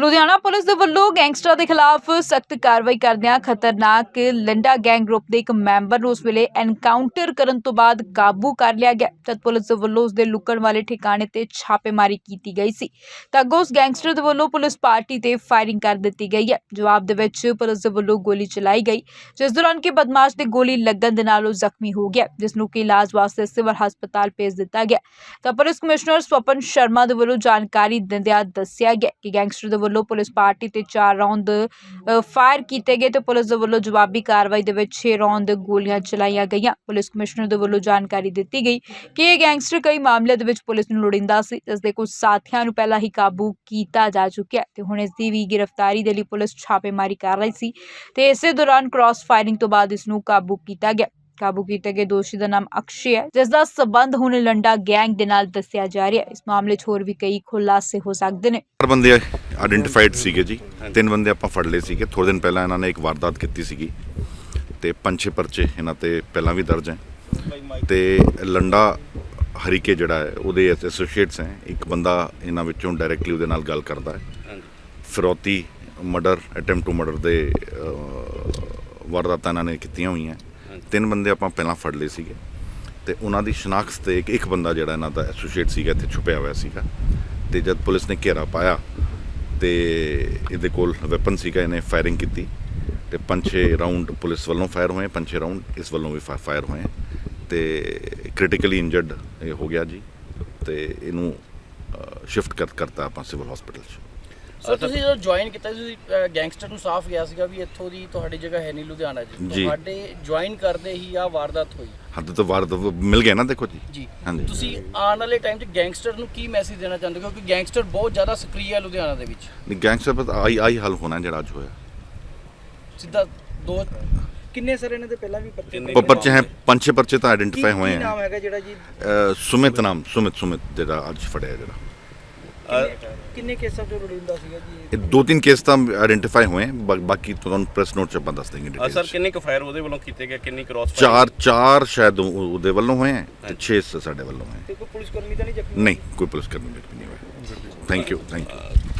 Ludhiana police ਦੇ ਵੱਲੋਂ ਗੈਂਗਸਟਰਾਂ ਦੇ ਖਿਲਾਫ ਸਖਤ ਕਾਰਵਾਈ ਕਰਦਿਆਂ ਖਤਰਨਾਕ ਲੰਡਾ ਗੈਂਗ ਗਰੁੱਪ ਦੇ ਇੱਕ ਮੈਂਬਰ ਨੂੰ ਉਸ ਵੇਲੇ ਐਨਕਾਊਂਟਰ ਕਰਨ ਤੋਂ ਬਾਅਦ ਕਾਬੂ ਕਰ ਲਿਆ ਗਿਆ ਜਦ ਪੁਲਿਸ ਦੇ ਵੱਲੋਂ ਉਸ ਦੇ ਲੁਕਣ ਵਾਲੇ ਠਿਕਾਣੇ ਤੇ ਛਾਪੇਮਾਰੀ ਕੀਤੀ ਗਈ ਸੀ। ਤਾਂ ਅੱਗੋਂ ਉਸ ਗੈਂਗਸਟਰ ਦੇ ਵੱਲੋਂ ਪੁਲਿਸ ਪਾਰਟੀ ਤੇ ਫਾਇਰਿੰਗ ਕਰ ਦਿੱਤੀ ਗਈ ਹੈ। ਜਵਾਬ ਦੇ ਵਿੱਚ ਪੁਲਿਸ ਦੇ ਵੱਲੋਂ ਗੋਲੀ ਚਲਾਈ ਗਈ, ਜਿਸ ਦੌਰਾਨ ਕਿ ਬਦਮਾਸ਼ ਦੇ ਗੋਲੀ ਲੱਗਣ ਦੇ ਨਾਲ ਉਹ ਜ਼ਖਮੀ ਹੋ ਗਿਆ, ਜਿਸ ਨੂੰ ਕਿ ਇਲਾਜ ਵਾਸਤੇ ਸਿਵਲ ਹਸਪਤਾਲ ਭੇਜ ਦਿੱਤਾ ਗਿਆ। ਤਾਂ ਪੁਲਿਸ ਕਮਿਸ਼ਨਰ ਸਵਪਨ ਸ਼ਰਮਾ ਦੇ ਵੱਲੋਂ ਜਾਣਕਾਰੀ ਦਿੰਦਿਆਂ ਦੱਸਿਆ ਗਿਆ ਕਿ ਗੈਂਗਸਟਰ ਦੇ ਵੱਲੋਂ ਪੁਲਿਸ ਪਾਰਟੀ ਤੇ ਚਾਰ ਰਾਉਂਡ ਫਾਇਰ ਕੀਤੇ ਗਏ ਤੇ ਪੁਲਿਸ ਦੇ ਵੱਲੋਂ ਜਵਾਬੀ ਕਾਰਵਾਈ ਦੇ ਵਿੱਚ 6 ਰਾਉਂਡ ਗੋਲੀਆਂ ਚਲਾਈਆਂ ਗਈਆਂ। ਪੁਲਿਸ ਕਮਿਸ਼ਨਰ ਦੇ ਵੱਲੋਂ ਜਾਣਕਾਰੀ ਦਿੱਤੀ ਗਈ ਕਿ ਇਹ ਗੈਂਗਸਟਰ ਕਈ ਮਾਮਲਿਆਂ ਦੇ ਵਿੱਚ ਪੁਲਿਸ ਨੂੰ ਲੋੜਿੰਦਾ ਸੀ। ਜਿਸ ਦੇ ਕੁਝ ਸਾਥੀਆਂ ਨੂੰ ਪਹਿਲਾਂ ਹੀ ਕਾਬੂ ਕੀਤਾ ਜਾ ਚੁੱਕਿਆ ਤੇ ਹੁਣ ਇਸ ਦੀ ਵੀ ਗ੍ਰਿਫਤਾਰੀ ਦੇ ਲਈ ਪੁਲਿਸ ਛਾਪੇਮਾਰੀ ਕਰ ਰਹੀ ਸੀ ਤੇ ਇਸੇ ਦੌਰਾਨ ਕ੍ਰਾਸ ਫਾਇਰਿੰਗ ਤੋਂ ਬਾਅਦ ਇਸ ਨੂੰ ਕਾਬੂ ਕੀਤਾ ਗਿਆ। ਕਾਬੂ ਕੀਤੇ ਗਏ ਦੋਸ਼ੀ ਦਾ ਨਾਮ ਅਕਸ਼ੇ ਹੈ, ਜਿਸ ਦਾ ਸਬੰਧ ਹੁਣ ਲੰਡਾ ਗੈਂਗ ਦੇ ਨਾਲ ਦੱਸਿਆ ਜਾ ਰਿਹਾ ਹੈ। ਇਸ ਮਾਮਲੇ 'ਚ ਹੋਰ ਵੀ ਕਈ ਖੁਲਾਸੇ ਹੋ ਸਕਦੇ ਨੇ। ਚਾਰ ਬੰਦੇ ਆਇਡੈਂਟੀਫਾਈਡ ਸੀਗੇ ਜੀ। ਤਿੰਨ ਬੰਦੇ ਆਪਾਂ ਫੜ ਲਏ ਸੀਗੇ। ਥੋੜੇ ਦਿਨ ਪਹਿਲਾਂ ਇਹਨਾਂ ਨੇ ਇੱਕ ਵਾਰਦਾਤ ਕੀਤੀ ਸੀਗੀ। ਤੇ ਪੰਜ ਛੇ ਪਰਚੇ ਇਹਨਾਂ ਤੇ ਪਹਿਲਾਂ ਵੀ ਦਰਜ ਹੈ। ਤੇ ਲੰਡਾ ਹਰੀਕੇ ਜਿਹੜਾ ਹੈ, ਉਹਦੇ ਐਸੋਸੀਏਟਸ ਹੈ। ਇੱਕ ਬੰਦਾ ਇਹਨਾਂ ਵਿੱਚੋਂ ਡਾਇਰੈਕਟਲੀ ਉਹਦੇ ਨਾਲ ਗੱਲ ਕਰਦਾ ਹੈ। ਫਿਰੌਤੀ ਮਰਡਰ ਅਟੈਂਪਟ ਟੂ ਮਰਡਰ ਦੇ ਵਾਰਦਾਤਾਂ ਇਹਨਾਂ ਨੇ ਕੀਤੀਆਂ ਹੋਈਆਂ। ਤਿੰਨ ਬੰਦੇ ਆਪਾਂ ਪਹਿਲਾਂ ਫੜ ਲਏ ਸੀਗੇ ਤੇ ਉਹਨਾਂ ਦੀ ਸ਼ਨਾਖਤ ਤੇ ਇੱਕ ਇੱਕ ਬੰਦਾ ਜਿਹੜਾ ਇਹਨਾਂ ਦਾ ਐਸੋਸੀਏਟ ਸੀਗਾ, ਇੱਥੇ ਛੁਪਿਆ ਹੋਇਆ ਸੀਗਾ। ਤੇ ਜਦ ਪੁਲਿਸ ਨੇ ਘੇਰਾ ਪਾਇਆ ਤੇ ਇਹਦੇ ਕੋਲ ਵੈਪਨ ਸੀਗਾ, ਇਹਨੇ ਫਾਇਰਿੰਗ ਕੀਤੀ ਤੇ ਪੰਜ ਛੇ ਰਾਉਂਡ ਪੁਲਿਸ ਵੱਲੋਂ ਫਾਇਰ ਹੋਏ ਪੰਜ ਛੇ ਰਾਉਂਡ ਇਸ ਵੱਲੋਂ ਵੀ ਫਾਇਰ ਹੋਏ। ਤੇ ਕ੍ਰਿਟੀਕਲੀ ਇੰਜਰਡ ਇਹ ਹੋ ਗਿਆ ਜੀ। ਤੇ ਇਹਨੂੰ ਸ਼ਿਫਟ ਕਰ ਕਰਤਾ ਆਪਾਂ ਸਿਵਲ ਹਸਪੀਟਲ 'ਚ। ਸਰ ਤੁਸੀਂ ਜਦੋਂ ਜੁਆਇਨ ਕੀਤਾ ਸੀ, ਤੁਸੀਂ ਗੈਂਗਸਟਰ ਨੂੰ ਸਾਫ਼ ਗਿਆ ਸੀਗਾ ਵੀ ਇੱਥੋਂ ਦੀ ਤੁਹਾਡੀ ਜਗ੍ਹਾ ਹੈ ਨਹੀਂ ਲੁਧਿਆਣਾ ਜੀ। ਤੁਹਾਡੇ ਜੁਆਇਨ ਕਰਦੇ ਹੀ ਆ ਵਾਰਦਾਤ ਹੋਈ। ਹੱਦ ਤੋਂ ਵਾਰ ਮਿਲ ਗਿਆ ਨਾ ਦੇਖੋ ਜੀ। ਜੀ। ਹਾਂਜੀ। ਤੁਸੀਂ ਆਉਣ ਵਾਲੇ ਟਾਈਮ 'ਚ ਗੈਂਗਸਟਰ ਨੂੰ ਕੀ ਮੈਸੇਜ ਦੇਣਾ ਚਾਹੁੰਦੇ ਹੋ? ਕਿਉਂਕਿ ਗੈਂਗਸਟਰ ਬਹੁਤ ਜ਼ਿਆਦਾ ਸਕਰੀਏ ਹੈ ਲੁਧਿਆਣਾ ਦੇ ਵਿੱਚ। ਨਹੀਂ ਗੈਂਗਸਟਰ ਪਰ ਆਈ ਆਈ ਹੱਲ ਹੋਣਾ ਜਿਹੜਾ ਅੱਜ ਹੋਇਆ। ਸਿੱਧਾ ਦੋ ਕਿੰਨੇ ਸਰ ਇਹਨਾਂ ਦੇ ਪਹਿਲਾਂ ਵੀ ਪਰਚੇ? ਪ- ਪਰਚੇ ਹੈ ਪੰਜ ਛੇ ਪਰਚੇ ਤਾਂ ਆਇਡੈਂਟੀਫਾਈ ਹੋਏ ਕੀ ਨਾਮ ਹੈ ਹੈਗਾ ਜਿਹੜਾ ਜੀ? ਸੁਮਿਤ ਨਾਮ ਸੁਮਿਤ ਸੁਮਿਤ ਜਿਹੜਾ ਅੱਜ ਫੜਿਆ ਜਿਹੜਾ। ਕਿੰਨੇ- ਕਿੰਨੇ ਕੇਸਾਂ ਚ ਲੋੜੀਂਦਾ ਸੀਗਾ ਜੀ ਇਹ? ਦੋ ਤਿੰਨ ਕੇਸ ਤਾਂ ਆਇਡੈਂਟੀਫਾਈ ਹੋਏ ਹੈ ਬਾ- ਬਾਕੀ ਤੁਹਾਨੂੰ ਪ੍ਰੈਸ ਨੋਟ ਚ ਆਪਾਂ ਦੱਸ ਦੇंगे ਅ, ਸਰ ਕਿੰਨੇ ਕੁ ਫਾਇਰ ਉਹਦੇ ਵੱਲੋਂ ਕੀਤੇ ਗਏ ਕਿੰਨੀ ਕ੍ਰਾਸ ਚਾਰ ਚਾਰ ਸ਼ਾਇਦ ਉਹ- ਉਹਦੇ ਵੱਲੋਂ ਹੋਏ ਹੈ ਤੇ 6 ਸਾਡੇ ਵੱਲੋਂ ਹੋਏ ਤੇ ਕੋਈ ਪੁਲਿਸ ਕਰਮੀ ਤਾਂ ਨਹੀਂ ਜ਼ਖਮੀ ਨਹੀਂ ਕੋਈ ਪੁਲਿਸ ਕਰਮੀ ਨਹੀਂ ਹੋਇਆ ਥੈਂਕ ਯੂ ਥੈਂਕ ਯੂ